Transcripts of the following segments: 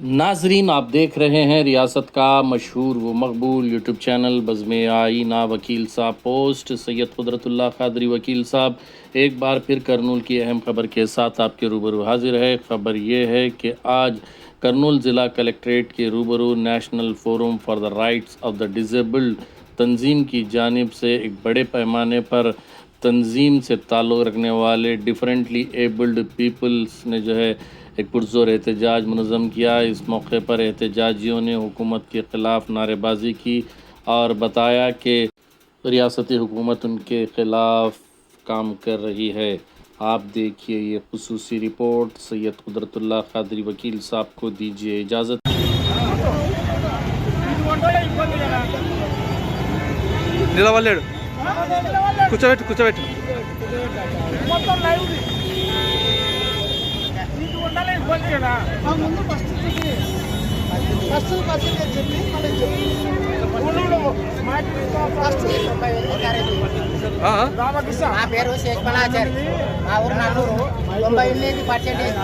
ناظرین، آپ دیکھ رہے ہیں ریاست کا مشہور و مقبول یوٹیوب چینل بزم آئینہ وکیل صاحب پوسٹ۔ سید قدرت اللہ قادری وکیل صاحب، ایک بار پھر کرنول کی اہم خبر کے ساتھ آپ کے روبرو حاضر ہے۔ خبر یہ ہے کہ آج کرنول ضلع کلیکٹریٹ کے روبرو نیشنل فورم فار دا رائٹس آف دا ڈیزیبلڈ تنظیم کی جانب سے ایک بڑے پیمانے پر تنظیم سے تعلق رکھنے والے ڈیفرنٹلی ایبلڈ پیپلز نے جو ہے ایک پرزور احتجاج منظم کیا۔ اس موقع پر احتجاجیوں نے حکومت کے خلاف نعرے بازی کی اور بتایا کہ ریاستی حکومت ان کے خلاف کام کر رہی ہے۔ آپ دیکھیے یہ خصوصی رپورٹ۔ سید قدرت اللہ قادری وکیل صاحب کو دیجیے اجازت۔ کچھ بیٹھ کچھ بیٹھ مطلب ముందు ఫస్ట్ చెప్పి. ఫస్ట్ చెప్పి మళ్ళీ చెప్పి. నా పేరు శేషమలాచారి. మా ఊరు నల్లూరు తొంభై ఎనిమిది పర్సెంటేజ్.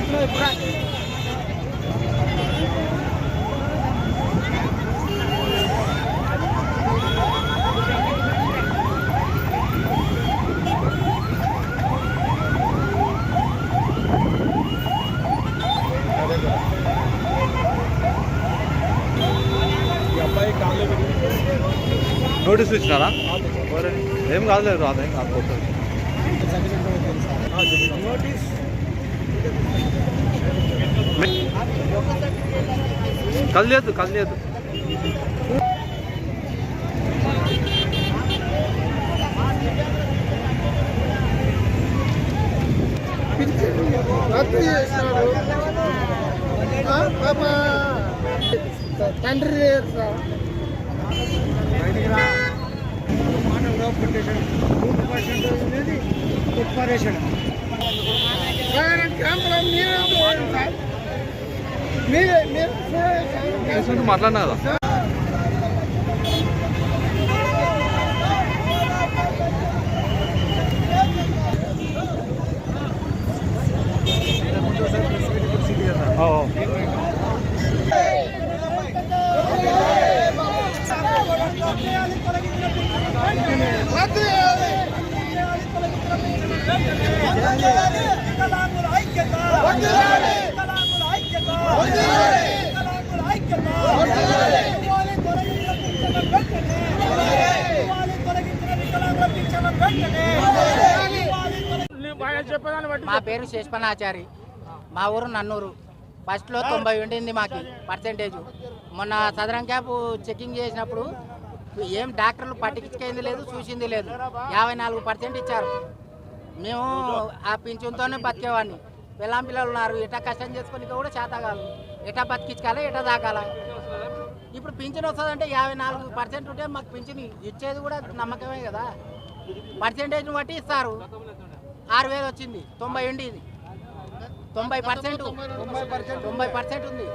ఇచ్చినారా ఏం కాదులేదు రాదు ఏం కాదు అదేం కాకపోతుంది కదిలేదు రద్దు తండ్రి మానవ సార్ నూరు పర్సెంట్ అనేది చూడండి మీరు మీరు మాట్లాడినా కదా? మా పేరు శేష్పణాచారి మా ఊరు నన్నూరు. ఫస్ట్లో తొంభై ఉండింది మాకు పర్సెంటేజ్ మొన్న సదరం క్యాబ్ చెకింగ్ చేసినప్పుడు ఏం డాక్టర్లు పట్టించుకేంది లేదు చూసింది లేదు. యాభై నాలుగు పర్సెంట్ ఇచ్చారు. మేము ఆ పింఛన్తోనే బతికేవాడిని. పిల్లం పిల్లలు ఉన్నారు ఇట కష్టం చేసుకుని కూడా చేతగాలు ఎటా బతికించుకోవాలి ఎటా దాకాలా? ఇప్పుడు పింఛన్ వస్తుందంటే యాభై నాలుగు పర్సెంట్ ఉంటే మాకు పింఛన్ ఇచ్చేది కూడా నమ్మకమే కదా. పర్సెంటేజ్ని బట్టి ఇస్తారు. ఆరు వేలు వచ్చింది తొంభై ఉండి ఇది. తొంభై పర్సెంట్ తొంభై పర్సెంట్ ఉంది.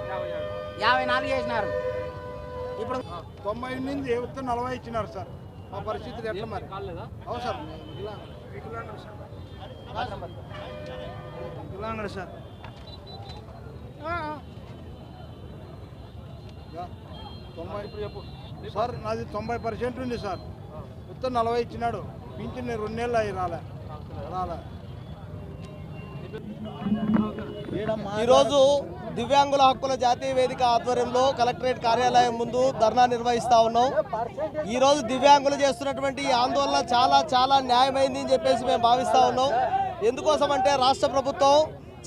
యాభై నాలుగు వేసినారు ఇప్పుడు తొంభై ఎనిమిది ఉత్తర నలభై ఇచ్చినారు సార్. మా పరిస్థితి ఎట్లా మరి? అవును సార్. వికలాంగుడు సార్. ఆ, ఆ. యా, తొంభై సార్ నాది తొంభై పర్సెంట్ ఉంది సార్. ఉత్తర నలభై ఇచ్చినాడు. పింఛన్ రెండు నెలలు అయ్యి రాలే. రాలే. ఈరోజు దివ్యాంగుల హక్కుల జాతీయ వేదిక ఆధ్వర్యంలో కలెక్టరేట్ కార్యాలయం ముందు ధర్నా నిర్వహిస్తా ఉన్నాం. ఈరోజు దివ్యాంగులు చేస్తున్నటువంటి ఈ ఆందోళన చాలా చాలా న్యాయమైంది అని చెప్పేసి మేము భావిస్తా ఉన్నాం. ఎందుకోసం అంటే రాష్ట్ర ప్రభుత్వం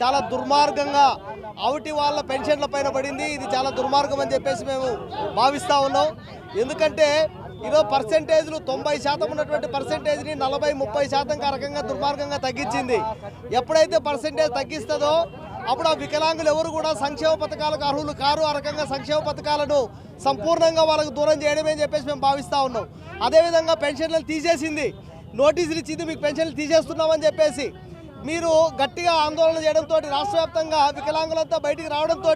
చాలా దుర్మార్గంగా అవుటి వాళ్ళ పెన్షన్ల పైన పడింది. ఇది చాలా దుర్మార్గం అని చెప్పేసి మేము భావిస్తూ ఉన్నాం. ఎందుకంటే ఇదో పర్సెంటేజ్లు తొంభై శాతం ఉన్నటువంటి పర్సెంటేజ్ని నలభై ముప్పై శాతం రకంగా దుర్మార్గంగా తగ్గించింది. ఎప్పుడైతే పర్సెంటేజ్ తగ్గిస్తుందో అప్పుడు ఆ వికలాంగులు ఎవరు కూడా సంక్షేమ పథకాలకు అర్హులు కారు ఆ రకంగా సంక్షేమ పథకాలను సంపూర్ణంగా వాళ్ళకు దూరం చేయడమే చెప్పేసి మేము భావిస్తా ఉన్నాం. అదేవిధంగా పెన్షన్లు తీసేసింది. నోటీసులు ఇచ్చింది మీకు పెన్షన్లు తీసేస్తున్నామని చెప్పేసి. మీరు గట్టిగా ఆందోళన చేయడంతో రాష్ట్ర వ్యాప్తంగా వికలాంగులంతా బయటికి రావడంతో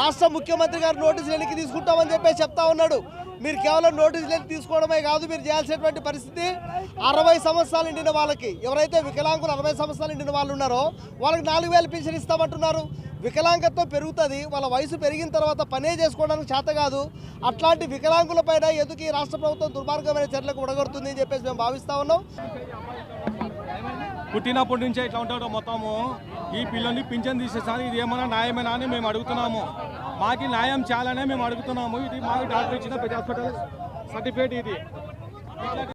రాష్ట్ర ముఖ్యమంత్రి గారు నోటీసులు వెనక్కి తీసుకుంటామని చెప్పేసి చెప్తా ఉన్నాడు. మీరు కేవలం నోటీసులు వెనక్కి తీసుకోవడమే కాదు మీరు చేయాల్సినటువంటి పరిస్థితి. అరవై సంవత్సరాలు నిండిన వాళ్ళకి ఎవరైతే వికలాంగులు అరవై సంవత్సరాలు నిండిన వాళ్ళు ఉన్నారో వాళ్ళకి నాలుగు వేలు పెన్షన్ ఇస్తామంటున్నారు. వికలాంగత్వం పెరుగుతుంది వాళ్ళ వయసు పెరిగిన తర్వాత పనే చేసుకోవడానికి చేత కాదు. అట్లాంటి వికలాంగులపైన ఎందుకు ఈ రాష్ట్ర ప్రభుత్వం దుర్మార్గమైన చర్యలకు ఉడగొడుతుంది అని చెప్పేసి మేము భావిస్తా ఉన్నాం. పుట్టినప్పటి నుంచే ఇట్లా ఉంటాడు మొత్తము. ఈ పిల్లల్ని పింఛన్ తీసేసాను ఇది ఏమైనా న్యాయమేనా అని మేము అడుగుతున్నాము. మాకి న్యాయం చేయాలనే మేము అడుగుతున్నాము. ఇది మాకు డాక్టర్ ఇచ్చిన పెద్ద హాస్పిటల్ సర్టిఫికేట్ ఇది.